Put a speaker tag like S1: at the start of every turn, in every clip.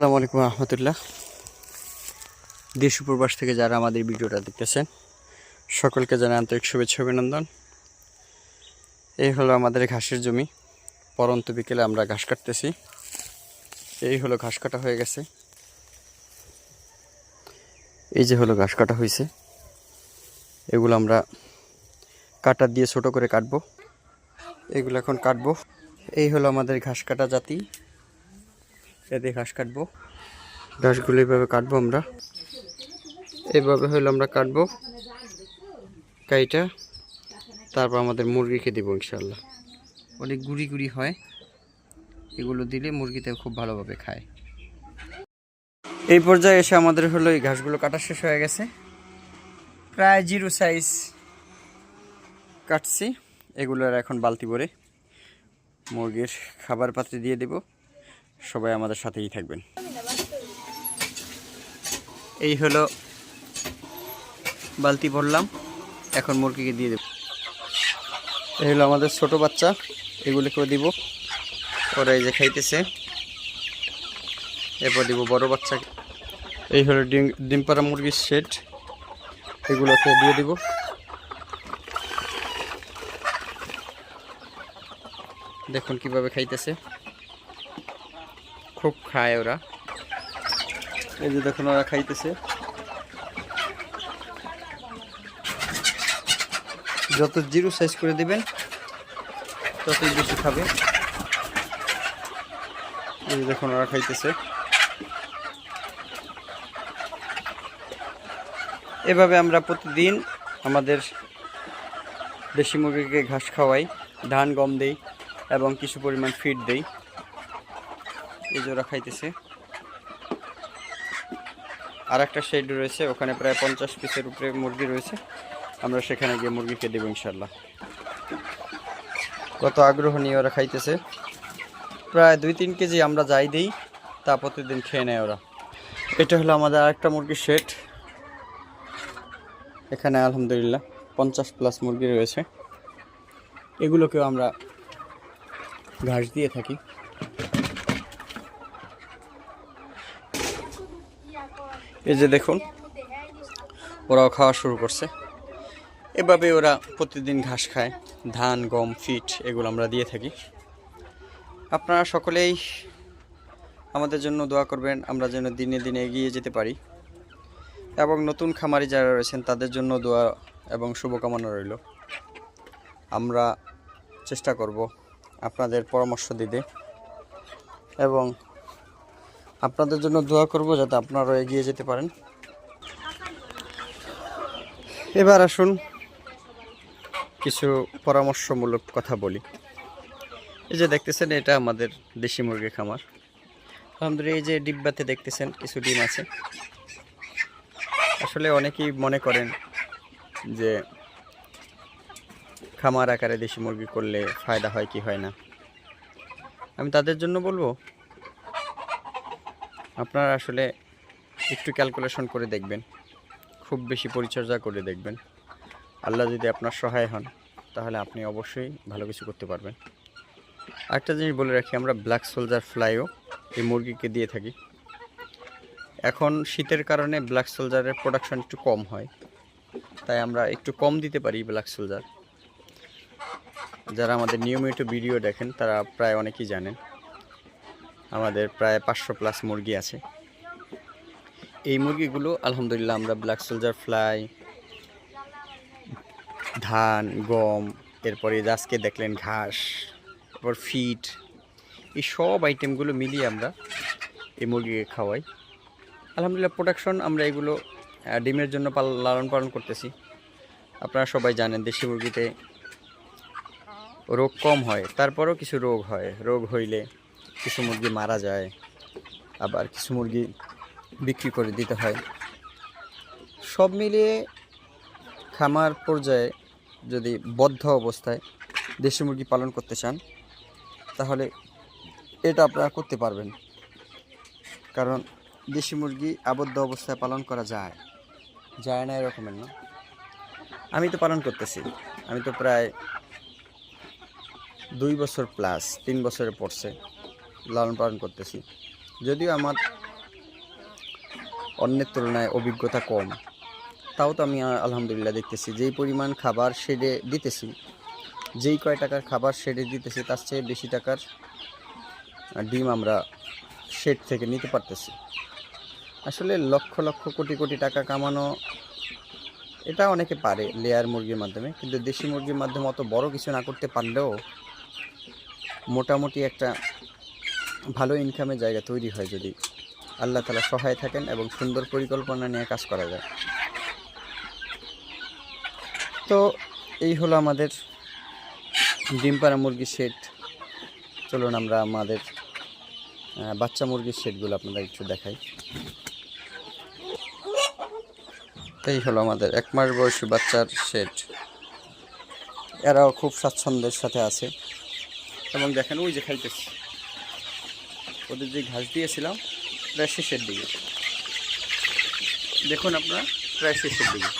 S1: আসসালামু আলাইকুম রহমতুল্লাহ। দেশ উপরবাস থেকে যারা আমাদের ভিডিওটা দেখতেছেন, সকলকে জানাই আন্তরিক শুভেচ্ছা অভিনন্দন। এই হলো আমাদের ঘাসের জমি। পরন্ত বিকেলে আমরা ঘাস কাটতেছি। এই হলো ঘাস কাটা হয়ে গেছে। এই যে হলো ঘাস কাটা হয়েছে এগুলো আমরা কাটা দিয়ে ছোট করে কাটবো। এগুলো এখন কাটবো। এই হলো আমাদের ঘাস কাটা জাতি। এতে ঘাস কাটবো। ঘাসগুলো এইভাবে কাটবো আমরা। এইভাবে হইলে আমরা কাটবো। কাইটা তারপর আমাদের মুরগিকে দেবো ইনশাল্লাহ অনেক গুড়ি গুড়ি হয়। এগুলো দিলে মুরগিতে খুব ভালোভাবে খায়। এই পর্যায়ে এসে আমাদের হলো এই ঘাসগুলো কাটা শেষ হয়ে গেছে। প্রায় জিরো সাইজ কাটছি। এগুলোর এখন বালতি ভরে মুরগির খাবার পাত্রে দিয়ে দেব। সবাই আমাদের সাথেই থাকবেন। এই হলো বালতি ভরলাম, এখন মুরগিকে দিয়ে দেব। এই হলো আমাদের ছোট বাচ্চা, এগুলোকেও দিব। ওরা এই যে খাইতেছে। এরপর দিব বড় বাচ্চাকে এই হলো ডিম ডিম পাড়া মুরগির শেড এগুলোকে দিয়ে দিব। দেখুন কীভাবে খাইতেছে। খুব খায় ওরা। এই যে দেখুন ওরা খাইতেছে। যত জিরো সাইজ করে দিবেন, ততই বেশি খাবে। এই দেখুন ওরা খাইতেছে। এভাবে আমরা প্রতিদিন আমাদের দেশি মুরগিকে ঘাস খাওয়াই, ধান, গম দেই এবং কিছু পরিমাণ ফিড দেই। এই ওরা খাইতেছে। আর একটা শেড রয়েছে, ওখানে প্রায় পঞ্চাশ পিসের উপরে মুরগি রয়েছে। আমরা সেখানে গিয়ে মুরগিকে দেবো ইনশাল্লাহ কত আগ্রহ নিয়ে ওরা খাইতেছে। প্রায় দুই তিন কেজি আমরা যাই দিই, তা প্রতিদিন খেয়ে নেয় ওরা। এটা হলো আমাদের আরেকটা মুরগির শেড এখানে আলহামদুলিল্লাহ পঞ্চাশ প্লাস মুরগি রয়েছে। এগুলোকেও আমরা ঘাস দিয়ে থাকি। এই যে দেখুন, ওরাও খাওয়া শুরু করছে। এভাবে ওরা প্রতিদিন ঘাস খায়, ধান, গম, ফিট এগুলো আমরা দিয়ে থাকি। আপনারা সকলেই আমাদের জন্য দোয়া করবেন, আমরা যেন দিনে দিনে এগিয়ে যেতে পারি। এবং নতুন খামারি যারা রয়েছেন, তাদের জন্য দোয়া এবং শুভকামনা রইল। আমরা চেষ্টা করব আপনাদের পরামর্শ দিতে এবং আপনাদের জন্য দোয়া করব যাতে আপনারাও এগিয়ে যেতে পারেন। এবার আসুন কিছু পরামর্শমূলক কথা বলি। এই যে দেখতেছেন, এটা আমাদের দেশি মুরগি খামার। আলহামদুলিল্লাহ, এই যে ডিব্বাতে দেখতেছেন কিছু ডিম আছে। আসলে অনেকেই মনে করেন যে খামার আকারে দেশি মুরগি করলে ফায়দা হয় কি হয় না। আমি তাদের জন্য বলব আপনারা আসলে একটু ক্যালকুলেশন করে দেখবেন। খুব বেশি পরিচর্যা করে দেখবেন। আল্লাহ যদি আপনার সহায় হন, তাহলে আপনি অবশ্যই ভালো কিছু করতে পারবেন। আরেকটা জিনিস বলে রাখি, আমরা ব্ল্যাক সোলজার ফ্লাইও এই মুরগিকে দিয়ে থাকি। এখন শীতের কারণে ব্ল্যাক সোলজারের প্রোডাকশন একটু কম হয়। তাই আমরা একটু কম দিতে পারি ব্ল্যাক সোলজার যারা আমাদের নিয়মিত ভিডিও দেখেন, তারা প্রায় অনেকেই জানেন। আমাদের প্রায় পাঁচশো প্লাস মুরগি আছে। এই মুরগিগুলো আলহামদুলিল্লাহ আমরা ব্ল্যাক সোলজার ফ্লাই ধান, গম, এরপরে আজকে দেখলেন ঘাস এরপর ফিট এই সব আইটেমগুলো মিলিয়ে আমরা এই মুরগিকে খাওয়াই। আলহামদুলিল্লাহ প্রোডাকশন আমরা এগুলো ডিমের জন্য লালন পালন করতেছি। আপনারা সবাই জানেন দেশি মুরগিতে রোগ কম হয়, তারপরেও কিছু রোগ হয়। রোগ হইলে কিছু মুরগি মারা যায়, আবার কিছু মুরগি বিক্রি করে দিতে হয়। সব মিলিয়ে খামার পর্যায়ে যদি বদ্ধ অবস্থায় দেশি মুরগি পালন করতে চান, তাহলে এটা আপনারা করতে পারবেন। কারণ দেশি মুরগি আবদ্ধ অবস্থায় পালন করা যায় যায় না এরকমের না। আমি তো পালন করতেছি, আমি তো প্রায় দুই বছর প্লাস তিন বছরে পড়ছে। লালন পালন করতেছি। যদিও আমার অন্যের তুলনায় অভিজ্ঞতা কম, তাও তো আমি আলহামদুলিল্লাহ দেখতেছি। যেই পরিমাণ খাবার শেডে দিতেছি, যেই কয় টাকার খাবার শেডে দিতেছি, তার চেয়ে বেশি টাকার ডিম আমরা শেড থেকে নিতে পারতেছি। আসলে লক্ষ লক্ষ কোটি কোটি টাকা কামানো, এটা অনেকে পারে লেয়ার মুরগির মাধ্যমে, কিন্তু দেশি মুরগির মাধ্যমে অত বড় কিছু না করতে পারলেও মোটামুটি একটা ভালো ইনকামের জায়গা তৈরি হয় যদি আল্লাহ তালা সহায় থাকেন এবং সুন্দর পরিকল্পনা নিয়ে কাজ করা যায়। তো এই হলো আমাদের ডিম পাড়া মুরগির শেড চলুন আমরা আমাদের বাচ্চা মুরগির শেডগুলো আপনাদের একটু দেখাই। এই হলো আমাদের এক মাস বয়সী বাচ্চার শেড এরাও খুব স্বাচ্ছন্দ্যের সাথে আছে। এবং দেখেন ওই যে খাইতেছে। ওদের যে ঘাস দিয়েছিলাম, প্রায় শেষের দিকে। দেখুন আপনারা, প্রায় শেষের দিকে।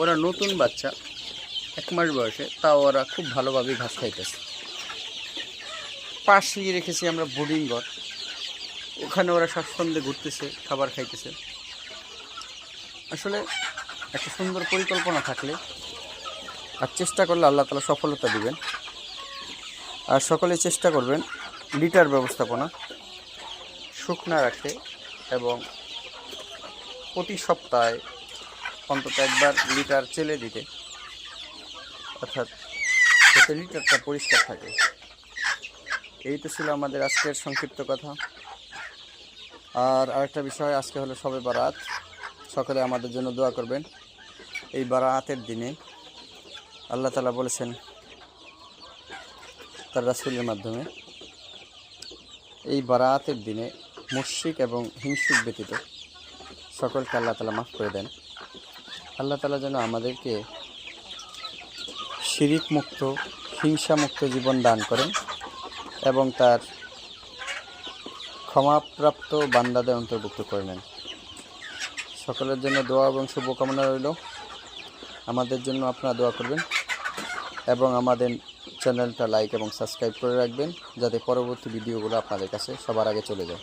S1: ওরা নতুন বাচ্চা, এক মাস বয়সে তাও ওরা খুব ভালোভাবে ঘাস খাইতেছে। পাশেই রেখেছি আমরা বোর্ডিং ঘর। ওখানে ওরা স্বাচ্ছন্দ্যে ঘুরতেছে, খাবার খাইতেছে। আসলে একটা সুন্দর পরিকল্পনা থাকলে আর চেষ্টা করলে আল্লাহ তালা সফলতা দিবেন। আর সকলে চেষ্টা করবেন লিটার ব্যবস্থাপনা। শুকনা রাখতে এবং প্রতি সপ্তাহে অন্তত একবার লিটার চেলে দিতে। অর্থাৎ যাতে লিটারটা পরিষ্কার থাকে। এই তো ছিল আমাদের আজকের সংক্ষিপ্ত কথা। আর আরেকটা বিষয়, আজকে হলো সবে বারাত। সকলে আমাদের জন্য দোয়া করবেন। এই বারাতের দিনে আল্লাহ তালা বলেছেন তার রাসুলের মাধ্যমে, এই বারাতের দিনে মুশরিক এবং হিংসুক ব্যতীত সকলকে আল্লাহ তালা মাফ করে দেন। আল্লাহ তালা যেন আমাদেরকে শিরিক মুক্ত হিংসা মুক্ত জীবন দান করেন এবং তার ক্ষমাপ্রাপ্ত বান্দাদের অন্তর্ভুক্ত করে নেন। সকলের জন্য দোয়া এবং শুভকামনা রইল। আমাদের জন্য আপনারা দোয়া করবেন এবং আমাদের চ্যানেলটা লাইক এবং সাবস্ক্রাইব করে রাখবেন যাতে পরবর্তী ভিডিওগুলো আপনাদের কাছে সবার আগে চলে যায়।